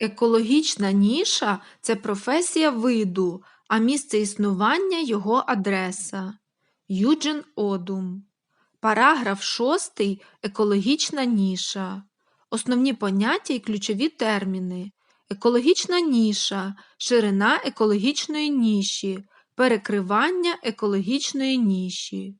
Екологічна ніша це професія виду, а місце існування його адреса. Юджин Одум. Параграф 6. Екологічна ніша. Основні поняття і ключові терміни. Екологічна ніша, ширина екологічної ніші, перекривання екологічної ніші.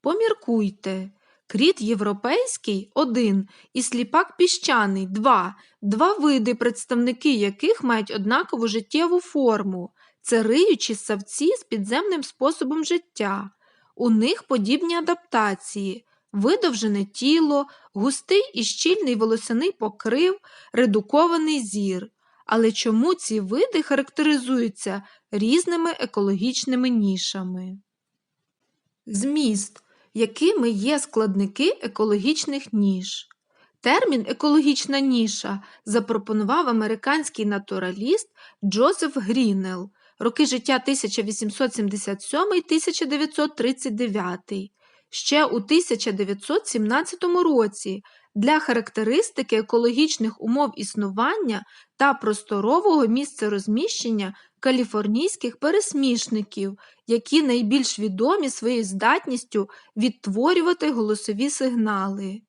Поміркуйте. Кріт європейський – один і сліпак піщаний – два. Два види, представники яких мають однакову життєву форму. Це риючі савці з підземним способом життя. У них подібні адаптації – видовжене тіло, густий і щільний волосяний покрив, редукований зір. Але чому ці види характеризуються різними екологічними нішами? Зміст. Якими є складники екологічних ніш? Термін екологічна ніша запропонував американський натураліст Джозеф Грінел, роки життя 1887-1939. Ще у 1917 році для характеристики екологічних умов існування та просторового місцерозміщення каліфорнійських пересмішників, які найбільш відомі своєю здатністю відтворювати голосові сигнали.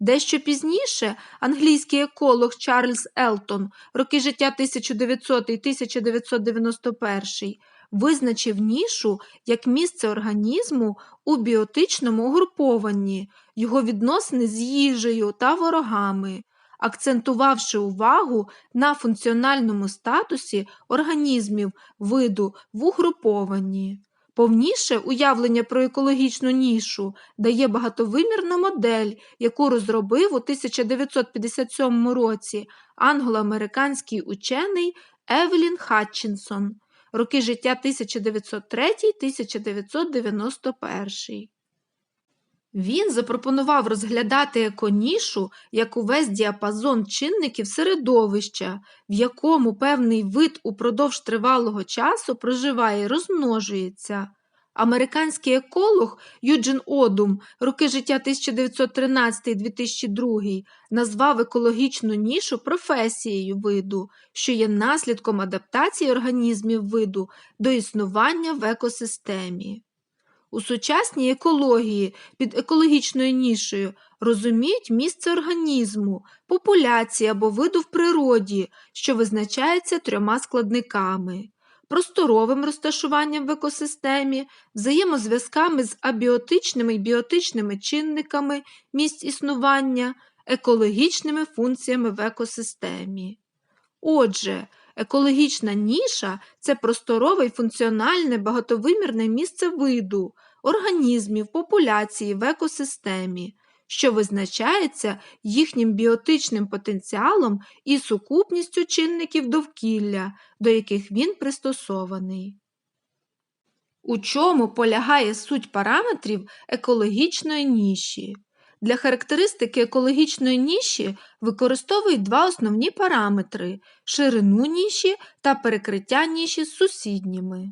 Дещо пізніше англійський еколог Чарльз Елтон, роки життя 1900-1991, визначив нішу як місце організму у біотичному угрупованні, його відносини з їжею та ворогами, акцентувавши увагу на функціональному статусі організмів виду в угрупованні. Повніше уявлення про екологічну нішу дає багатовимірна модель, яку розробив у 1957 році англо-американський учений Евелін Хатчинсон, роки життя 1903-1991. Він запропонував розглядати еконішу як увесь діапазон чинників середовища, в якому певний вид упродовж тривалого часу проживає і розмножується. Американський еколог Юджин Одум, роки життя 1913-2002, назвав екологічну нішу професією виду, що є наслідком адаптації організмів виду до існування в екосистемі. У сучасній екології під екологічною нішею розуміють місце організму, популяції або виду в природі, що визначається трьома складниками просторовим розташуванням в екосистемі, взаємозв'язками з абіотичними і біотичними чинниками місць існування, екологічними функціями в екосистемі. Отже, Екологічна ніша це просторове й функціональне багатовимірне місце виду, організмів, популяції в екосистемі, що визначається їхнім біотичним потенціалом і сукупністю чинників довкілля, до яких він пристосований. У чому полягає суть параметрів екологічної ніші? Для характеристики екологічної ніші використовують два основні параметри ширину ніші та перекриття ніші з сусідніми.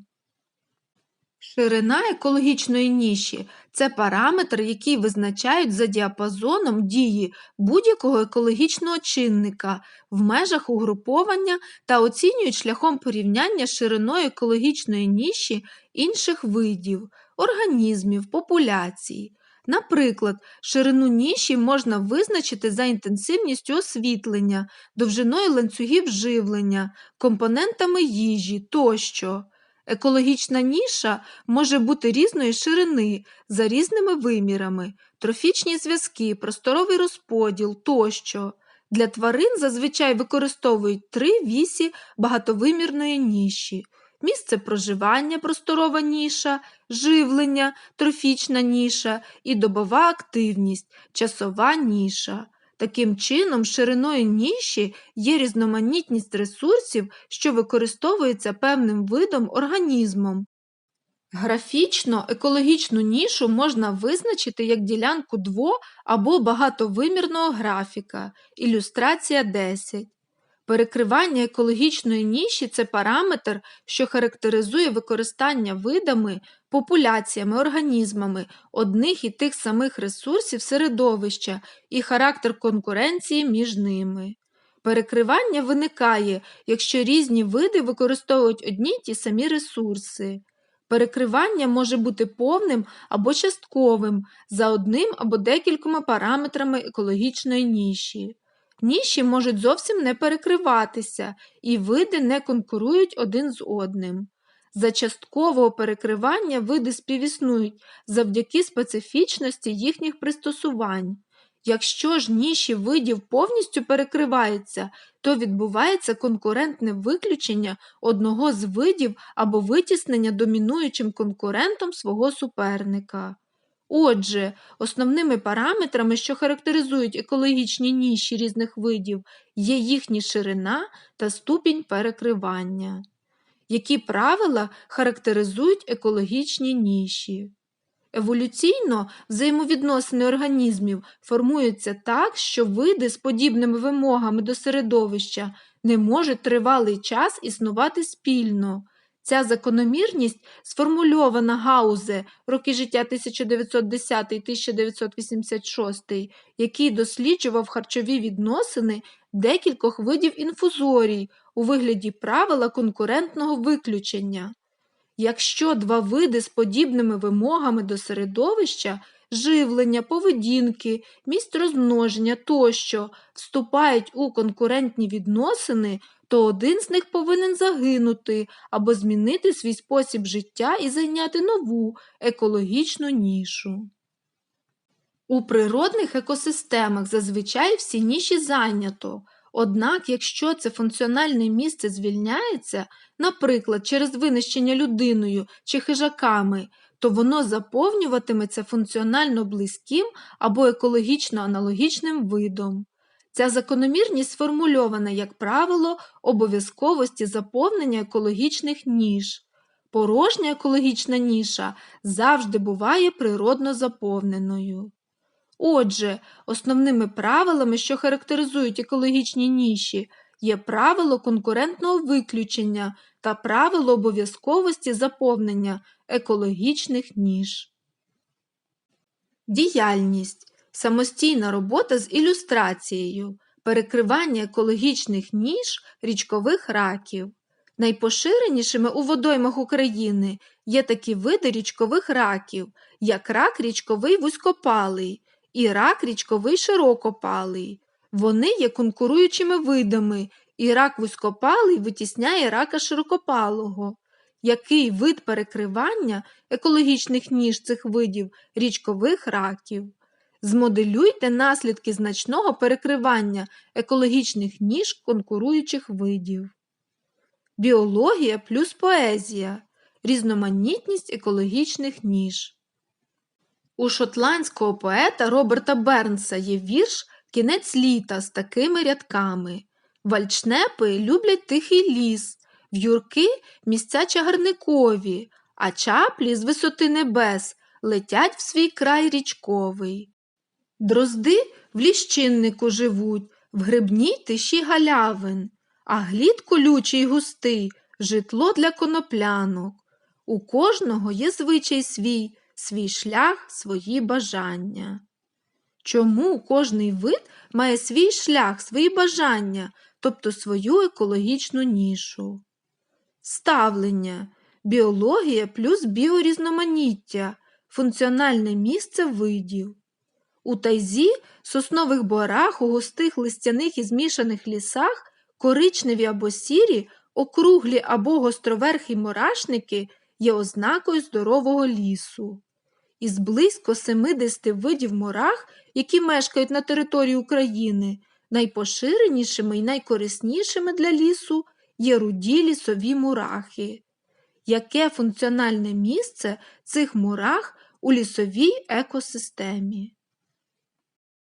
Ширина екологічної ніші це параметр, який визначають за діапазоном дії будь-якого екологічного чинника в межах угруповання та оцінюють шляхом порівняння шириною екологічної ніші інших видів, організмів, популяцій. Наприклад, ширину ніші можна визначити за інтенсивністю освітлення, довжиною ланцюгів живлення, компонентами їжі тощо. Екологічна ніша може бути різної ширини за різними вимірами, трофічні зв'язки, просторовий розподіл тощо. Для тварин зазвичай використовують три вісі багатовимірної ніші місце проживання просторова ніша, живлення, трофічна ніша і добова активність, часова ніша. Таким чином, шириною ніші є різноманітність ресурсів, що використовується певним видом організмом. Графічно екологічну нішу можна визначити як ділянку дво- або багатовимірного графіка, ілюстрація 10. Перекривання екологічної ніші це параметр, що характеризує використання видами, популяціями, організмами одних і тих самих ресурсів середовища і характер конкуренції між ними. Перекривання виникає, якщо різні види використовують одні й ті самі ресурси. Перекривання може бути повним або частковим за одним або декількома параметрами екологічної ніші. Ніші можуть зовсім не перекриватися, і види не конкурують один з одним. За часткового перекривання види співіснують завдяки специфічності їхніх пристосувань. Якщо ж ніші видів повністю перекриваються, то відбувається конкурентне виключення одного з видів або витіснення домінуючим конкурентом свого суперника. Отже, основними параметрами, що характеризують екологічні ніші різних видів, є їхня ширина та ступінь перекривання. Які правила характеризують екологічні ніші? Еволюційно взаємовідносини організмів формуються так, що види з подібними вимогами до середовища не можуть тривалий час існувати спільно. Ця закономірність, сформульована Гаузе роки життя 1910-1986, який досліджував харчові відносини декількох видів інфузорій у вигляді правила конкурентного виключення. Якщо два види з подібними вимогами до середовища, живлення, поведінки, місць розмноження тощо вступають у конкурентні відносини, то один з них повинен загинути або змінити свій спосіб життя і зайняти нову екологічну нішу. У природних екосистемах зазвичай всі ніші зайнято. Однак, якщо це функціональне місце звільняється, наприклад, через винищення людиною чи хижаками, то воно заповнюватиметься функціонально близьким або екологічно аналогічним видом. Ця закономірність сформульована як правило обов'язковості заповнення екологічних ніж. Порожня екологічна ніша завжди буває природно заповненою. Отже, основними правилами, що характеризують екологічні ніші, є правило конкурентного виключення та правило обов'язковості заповнення екологічних ніж. Діяльність самостійна робота з ілюстрацією, перекривання екологічних ніж річкових раків. Найпоширенішими у водоймах України є такі види річкових раків, як рак річковий вузькопалий і рак річковий широкопалий. Вони є конкуруючими видами, і рак вузькопалий витісняє рака широкопалого. Який вид перекривання екологічних ніж цих видів річкових раків? Змоделюйте наслідки значного перекривання екологічних ніж конкуруючих видів. Біологія плюс поезія. Різноманітність екологічних ніж. У шотландського поета Роберта Бернса є вірш Кінець літа з такими рядками. Вальчнепи люблять тихий ліс, в'юрки місця чагарникові, а чаплі з висоти небес летять в свій край річковий. Дрозди в ліщиннику живуть, в грибній тиші галявин, а глід колючий густий житло для коноплянок. У кожного є звичай свій, свій шлях, свої бажання. Чому кожний вид має свій шлях, свої бажання, тобто свою екологічну нішу? Ставлення біологія плюс біорізноманіття, функціональне місце видів. У тайзі, соснових борах, у густих листяних і змішаних лісах, коричневі або сірі, округлі або гостроверхі мурашники є ознакою здорового лісу. Із близько 70 видів мурах, які мешкають на території України, найпоширенішими і найкориснішими для лісу є руді лісові мурахи. Яке функціональне місце цих мурах у лісовій екосистемі?